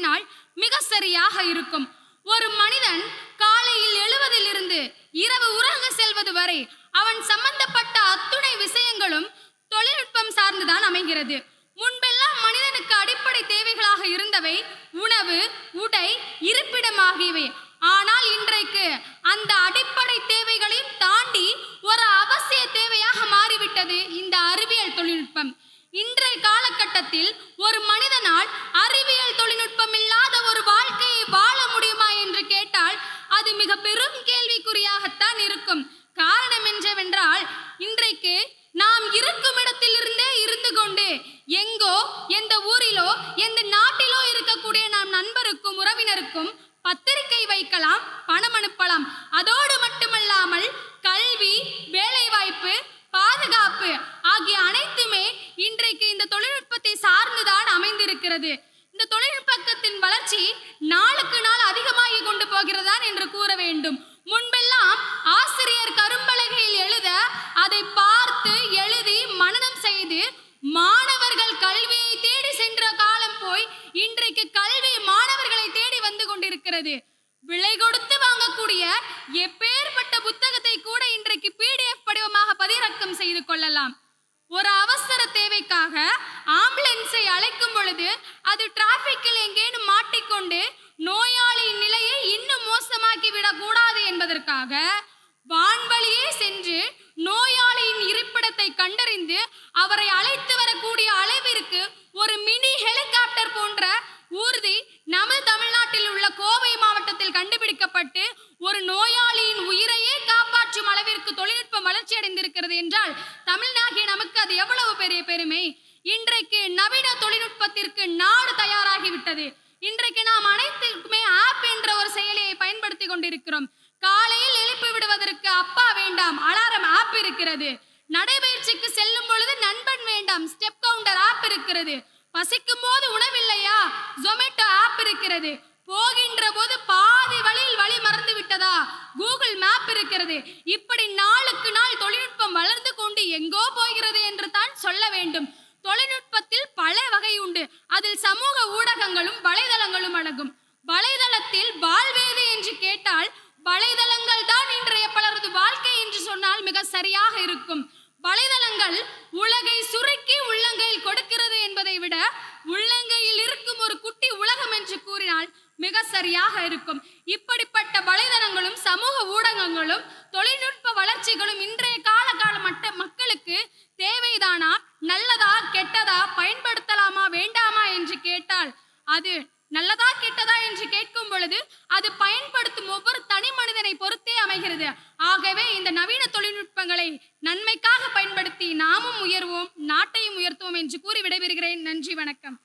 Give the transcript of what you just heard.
மாற்றினால் மிக சரியாக இருக்கும். ஒரு மனிதன் காலையில் எழுவதிலிருந்து இரவு உறங்க செல்வது வரை அவன் சம்பந்தப்பட்ட அத்துணை விஷயங்களும் தொழில்நுட்பம் சார்ந்துதான் அமைகிறது. முன்பெல்லாம் மனிதனுக்கு அடிப்படை தேவைகளாக இருந்தவை உணவு உடை இருப்பிடம் ஆகியவை. ஆனால் இன்றைக்கு அந்த அடிப்படை தேவைகளையும் தாண்டி ஒரு அவசிய தேவையாக மாறிவிட்டது இந்த அறிவியல் தொழில்நுட்பம். இன்றைய காலகட்டத்தில் ஒரு மனிதனால் அறிவியல் தொழில்நுட்பம் இல்லாத ஒரு வாழ்க்கையை வாழ முடியுமா என்று கேட்டால் அது மிக பெரும் கேள்விக்குறியாகத்தான் இருக்கும் காரணம் என்னவென்றால் இன்றைக்கு நாம் இருக்கும் இடத்திலிருந்தே இருந்து கொண்டு எங்கோ எந்த ஊரிலோ எந்த நாட்டிலோ இருக்கக்கூடிய நம் நண்பருக்கும் அனைவருக்கும் பத்திரிகை வைக்கலாம் பணம் அனுப்பலாம். அதோடு மட்டுமல்லாமல் கல்வி வேலைவாய்ப்பு பாதுகாப்பு ஆகிய அனைத்துமே இன்றைக்கு இந்த தொழில்நுட்பத்தை சார்ந்துதான் அமைந்திருக்கிறது. இந்த தொழில்நுட்பத்தின் வளர்ச்சி நாளுக்கு நாள் அதிகமாகி கொண்டு போகிறதான் என்று கூற வேண்டும். முன்பெல்லாம் ஆசிரியர் கரும்பலகையில் எழுத அதை பார்த்து எழுதி மனனம் செய்து மா இருக்கிறது. விலை கொடுத்து வாங்கக்கூடிய எப்பேற்பட்ட புத்தகத்தை கூட இன்றைக்கு பிடிஎஃப் படிவமாக பதிவிறக்கம் செய்து கொள்ளலாம். ஒரு அவசர தேவைக்காக ஆம்புலன்ஸை அழைக்கும் பொழுது அது டிராபிக்கில் எங்கேனும் மாட்டிக்கொண்டு நோயாளியின் நிலையை இன்னும் மோசமாக்கி விடக்கூடாது என்பதற்காக வான்வழியே சென்று நோயாளியின் இருப்பிடத்தை கண்டறிந்து அவரை அழைத்து வரக்கூடிய என்றால் தமிழ்நாட்டில் நமக்கு அது எவ்வளவு பெரிய பெருமை? இன்றைக்கு நவீன தொழில்நுட்பத்திற்கு நாடு தயாராகிவிட்டது இன்றைக்கு நாம் அனைத்துக்குமே ஆப் என்ற ஒரு செயலியை பயன்படுத்தி கொண்டிருக்கிறோம். காலையில் எழுப்பி விடுவதற்கு அப்பா வேண்டாம் அலாரம் ஆப் இருக்கிறது. நடைபயிற்சிக்கு செல்லும் பொழுது நண்பன் வேண்டாம் ஸ்டெப் கவுண்டர் ஆப் இருக்கிறது. பசிக்கும் போது உணவில்லையா? ஜொமேட்டோ ஆப் இருக்கிறது. போகின்ற போது பாதி வழியில் வழி மறந்து விட்டதா கூகுள் மேப் இருக்கிறது. இப்ப நாளுக்கு நாள் தொழில்நுட்பம் வளர்ந்து கொண்டு எங்கோ போகிறது என்று தான் சொல்ல வேண்டும். தொழில்நுட்பத்தில் பல வகை உண்டு. அதில் சமூக ஊடகங்களும் வலைதளங்களும் அடங்கும். வலைதளத்தில் வாழ்வேது என்று கேட்டால் வலைதளங்கள் தான் இன்றைய பலரது வாழ்க்கை என்று சொன்னால் மிக சரியாக இருக்கும். வலைதளங்கள் உலகை சுருக்கி உள்ளங்கையில் கொடுக்கிறது என்பதை விட உள்ளங்கையில் இருக்கும் ஒரு குட்டி உலகம் என்று கூறினால் மிக சரியாக இருக்கும். இப்படிப்பட்ட வலைதளங்களும் சமூக ஊடகங்களும் தொழில்நுட்ப வளர்ச்சிகளும் இந்த தேவைதானா நல்லதா கெட்டதா பயன்படுத்தலாமா வேண்டாமா என்று கேட்டால் அது நல்லதா கெட்டதா என்று கேட்கும் பொழுது அது பயன்படுத்தும் ஒவ்வொரு தனி மனிதனை பொறுத்தே அமைகிறது. ஆகவே இந்த நவீன தொழில்நுட்பங்களை நன்மைக்காக பயன்படுத்தி நாமும் உயர்வோம் நாட்டையும் உயர்த்துவோம் என்று கூறி விடைபெறுகிறேன். நன்றி வணக்கம்.